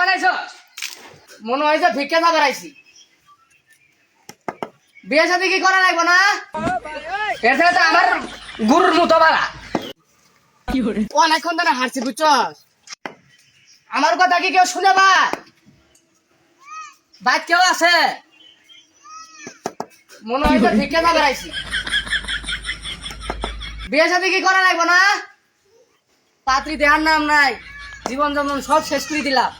বানাইছ? মনে হয় যে ভিক্ষা বিয়ে সাথে কি করা লাগবে না? এর তো আমার গুরুর মতো বাড়া। অনেকক্ষণ ধরে বুঝছস? আমার কথা কি কেউ শুনে বা? বাইক কেউ আছে? মনে হয় যে ভিক্ষা চা বেড়াইছি বিয়ে সাথে কি করা লাগবে না? পাত্রী দেহার নাম নাই। জীবন যেমন সব শেষ করে দিলাম।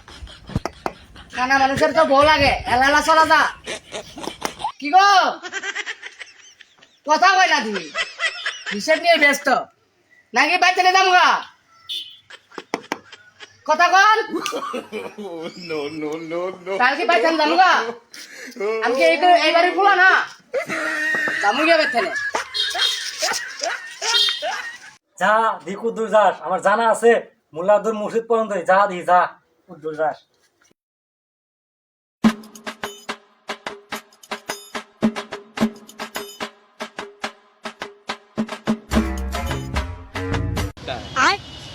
কানা মানুষের তো বউ লাগে এলালা চলা যা কি গো? কথা কই না তুমি। হিসেব নিয়ে ব্যস্ত। নাকি বাইতে নিয়ে যাব গা? কথা কন। কাল কি বাইতে যাব গা? আমি কি এইবার- ফুলা না? যাব গিয়ে বাইতে যা দি কুদ্দুর যাস আমার জানা আছে মোল্লাদুর মুর্শিদ পর্যন্ত যা দি যা কুদ্দুর যাস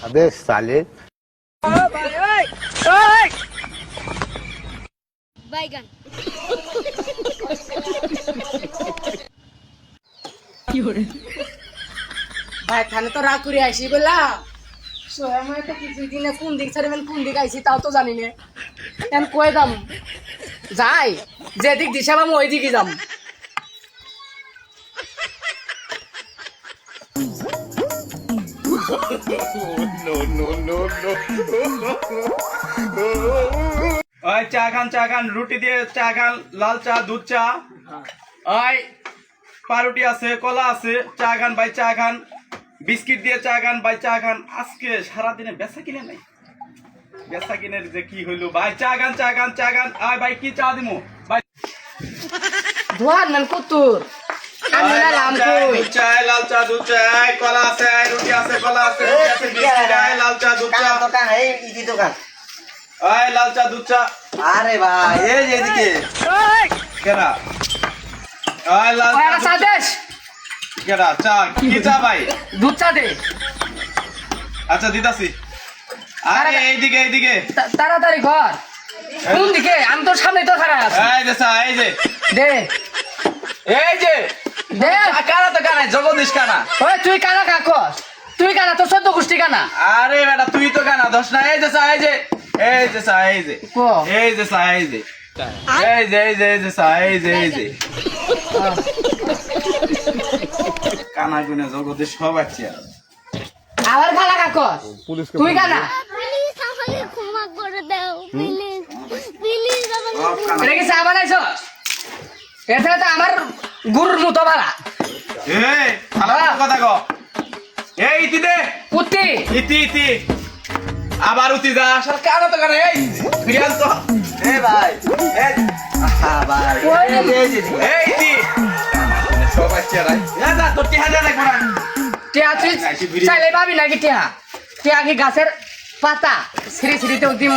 अबे साले বাইগান ভাই থানে তো রাগ করে আইসি বললা সোয়াময় তো কিছুই দিনে কোন দিক ছাড়বেন কোন দিক আইসি তাও তো জানি না। এখন কয়ে দাম যাই যেদিক দিশা পাবো ওই দিকে যাম। ওই চা খান চা খান রুটি দিয়ে চা খান লাল চা দুধ চা। ওই পাউরুটি আছে কলা আছে চা খান ভাই চা খান। বিস্কিট দিয়ে চা খান ভাই চা খান। আজকে সারাদিনে বেচা কিনে নাই? বেচা কিনের যে কি হইল? ভাই চা খান চা খান চা খান। আয় ভাই কি চা দিমু? ভাই ধোয়ার নাম কুতুর। আমি না লাম কই চা লাল চা দুধ চা কলা আছে রুটি আছে কলা আছে বিস্কিট আয়, লাল চা দুধ চা। দোকান? এই ইদি দোকান। আয় লাল চা দুধ চা। আরে ভাই এই এদিকে। আয় লাল চা। দেশ কেনা চা কি চা ভাই? দুধ চা দে। আচ্ছা দিদাসি আরে এইদিকে এইদিকে। তাড়াতাড়ি ঘর। কোন দিকে? আমি তোর সামনে তো খারাপ আছি। এই যে চা এই যে। দে। এই যে। দে। কানা তো কানা জগদীশ কানা ওই তুই কানা কাকস তুই কানা তোর চোদ্দ গোষ্ঠী কানা? আরে বেটা তুই তো কানা দশ না এই যে চা এই যে। এই যে চা এই যে। কো? এই যে চা এই যে। এই যে এই যে এই যে চা এই যে এই যে। কানা গুনে জগদীশ সব আছে। আবার খালা কাকস তুই কানা প্লিজ আমাকে ক্ষমা করে দাও প্লিজ। প্লিজ আমাকে এটা কি চা বানাইছ? এর তো আমার গুরুর মতো বাড়া এই খালা কথা কো এই ইতি দে। পুত্তি ইতি ইতি। আবার উতি যা সার কানা তো কানা এই। ফিরিয়াল তো। এ ভাই। এই ভাই। ওই। এই যে, এই যে এদিকে। এই ইতি। সব আছে রাই যা যা তোর টিহা দে না। টিয়া তুই চাইলে পাবি নাকি টিয়া টিয়া কি গাছের পাতা? সিঁড়ি সিঁড়িতেও দিম।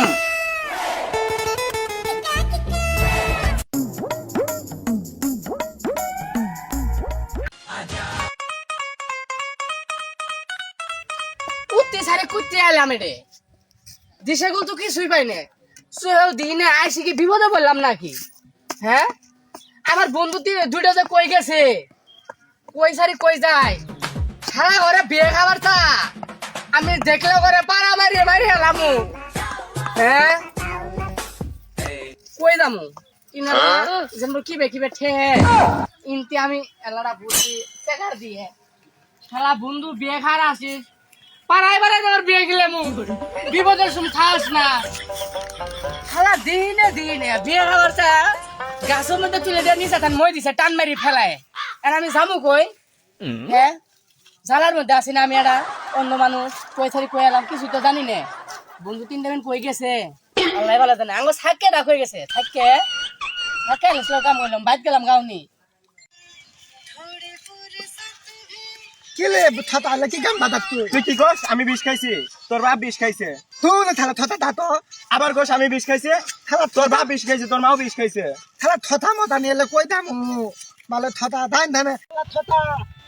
সারে কুত্তি আলাম রে। দিশেগুল তো কিছুই পাই না। সোহেও দিনে আইসি কি বিপদে বললাম নাকি? হ্যাঁ? আমার বন্ধু দুইটা যে কই গেছে? কই সারি কই যায়? সারা ঘরে বিয়ে খাবার তা আমি দেখলে ঘরে পাড়া মারিয়ে মারিয়ে এলামু। হ্যাঁ কই যামু? ইনা যেন কি বে কি বে ঠে ইনতে আমি এলারা বুঝি টাকার দিয়ে। শালা বন্ধু বিয়ে খার আসিস পাড়ায় পাড়ায় তোমার বিয়ে গেলে বিপদের সময় খাস না। শালা দিনে দিনে বিয়ে খাবার চা। গাছের মধ্যে তুলে দিয়ে নিচে তার মই দিছে টান মারি ফেলায় আর আমি যামু কই হ্যাঁ জালার মধ্যে আছি না আমি একটা অন্য মানুষ কই সারি কই এলাম কিছু তো জানি না? বন্ধু তিনটা মিনিট কই গেছে। আল্লাহ ভালো জানে। আঙ্গ থাককে ডাক হয়ে গেছে থাককে থাককে এসলো কাম করলাম বাইক গেলাম গাউনি কেলে থতা হলে কি গান বাদাক তুই তুই কি কস আমি বিষ খাইছি। তোর বাপ বিষ খাইছে। তুই না থালা থতা দাতো আবার কস আমি বিষ খাইছে? থালা তোর বাপ বিষ খাইছে তোর মাও বিষ খাইছে। থালা থতা মতা নিয়ে কই দাম। থতা ধান ধানে থতা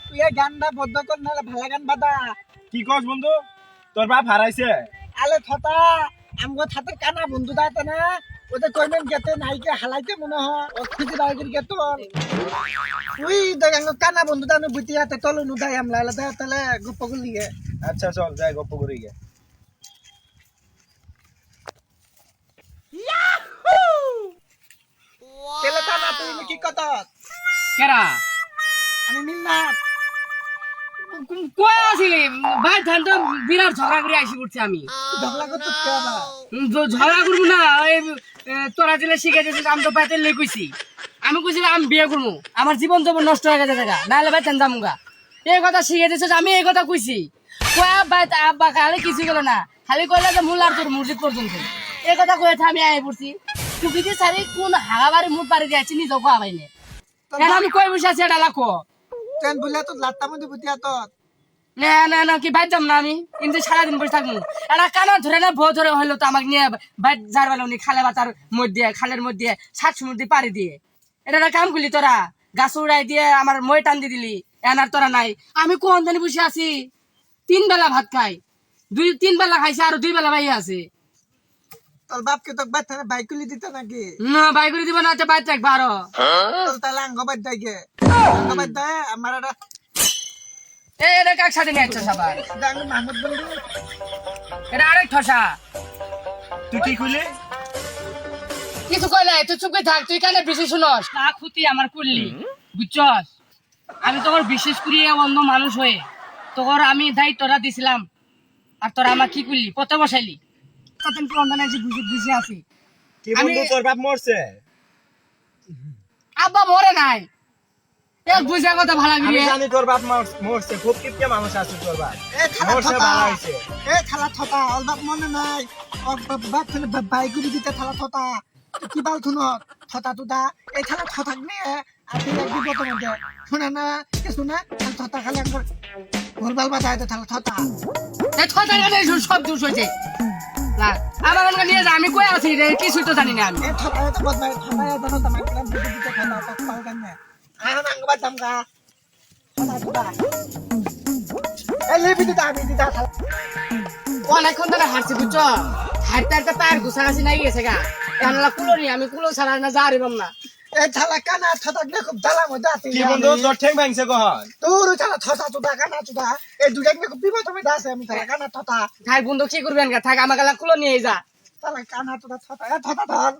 তুই গানটা বদ্ধ কর নাহলে ভালো গান বাদা কি কস বন্ধু? তোর বাপ হারাইছে আলে থতা আমগো থাতে কানা বন্ধু দাতে না। ওতে কইমেন গেতে নাইকে হালাইতে মনে হয়। বাইকের গেত উই দেখ কানা বন্ধু দানো বুতি হাতে তলো নু দাই আমলা তালে গপ্প গুলি গে। আচ্ছা চল যাই গপ্প করি গে। তুই কি কেরা? আমি মিলনা কই আছি? ভাই ধান তো বিরাট ঝগড়া করে আইসি পড়ছি আমি। ঝগড়া করব না ওই তোরা আমি তো আমি কইছি আমি বিয়ে করব। আমার জীবন তো নষ্ট হয়ে গেছে দেখা। নাহলে ভাই তেন যামুগা এই কথা শিখে দিয়েছিস আমি এই কথা কইছি। কয়া ভাই আব্বা খালি কিছু গেল না। খালি কইলে যে মূল আর তোর মসজিদ পর্যন্ত। এই কথা কয়ে আমি আয় পড়ছি। তুই কি সারি কোন হাগাবারে মুখ পারি দিয়েছি নিজেও খাওয়া পাইনি কেন আমি কই বসে আছি এটা লাখো তো লাত্তা মধ্যে হাত না না না কি বাইর যাম না আমি? কিন্তু সারাদিন বসে থাকব একটা কানা ধরে না ধরে তো আমাকে নিয়ে বাইর যার বেলা উনি খালে বাতার মধ্যে খালের মধ্যে সাত সমুদ্রে পাড়ি দিয়ে। এটা কাম করলি তোরা গাছ উড়াই দিয়ে আমার মই টান দিয়ে দিলি এনার তোরা নাই। আমি কোন জানি বসে আছি? তিন বেলা ভাত খাই। দুই তিন বেলা খাইছে আর দুই বেলা ভাই আছে। তোর বাপকে তো বাইকুলি দিতে নাকি? না বাই করে দিব না তো বাইর আরও তোর তাহলে আঙ্গ আঙ্গ আমার একটা এ এটা কাক সাথে নিয়ে আসছো সবার মাহমুদ বন্ধু এটা আরেক ঠসা। তুই কি কইলি কিছু কই নাই তুই চুপে থাক তুই কানে বেশি শুনস। না খুতি আমার কুললি বুঝছস? আমি তোর বিশেষ করি অন্ধ মানুষ হয়ে তোর আমি দায়িত্বটা দিছিলাম। আর তোরা আমার কি করলি পথে বসাইলি। কতদিন কি অন্ধ নাই বুঝে বুঝে আছি। কি আমি- বন্ধু তোর বাপ মরছে? আব্বা মরে নাই। এক বুঝে কথা ভালো আমি জানি তোর বাপ মরছে। খুব কিপকে মানুষ আছে তোর বাপ। এ খালা মরছে থতা এ খালা থতা ওর বাপ মনে নাই। ওর বাপ বাপ ফেলে বাইকুলি দিতে খালা থতা কি বাল শুন থতা তুদা এই খালা থতাক নিয়ে আর তুই এক মধ্যে শুনে না? কে শুনে? থতা খালি আঙ্গর ভুল ভালো বাজায় তো খালা থতা। এই কথা কানে সব দোষ হয়েছে না আমার আমাকে নিয়ে যা আমি কই আছি রে কিছুই তো জানি না আমি এ তো বদমাই থতা জানো তোমার প্ল্যান বুঝে দিতে খালা তো পাল কানে আহান আঙ্গ বাদ দামগা থতা লিপি দিতা আমি দিতা অনেকক্ষণ ধরে হাঁটছি বুঝছ হাঁটতে হাঁটতে পায়ের ঘুষা ঘাসি নাই গেছে গা জানালা কুলো নি আমি কুলো ছাড়া না যা না এ থালা কানা থতাক নিয়ে খুব জ্বালা মধ্যে আছি কি বন্ধু তোর ঠ্যাং ভাঙছে তোর থালা থতা কানা তুদা এই দুটা খুব বিপদের মধ্যে আছে আমি থালা কানা থতা ভাই বন্ধু কি করবেন গা থাক আমাকে কুলো নিয়ে যা। তাহলে কানা ছটা এ ছটা ধর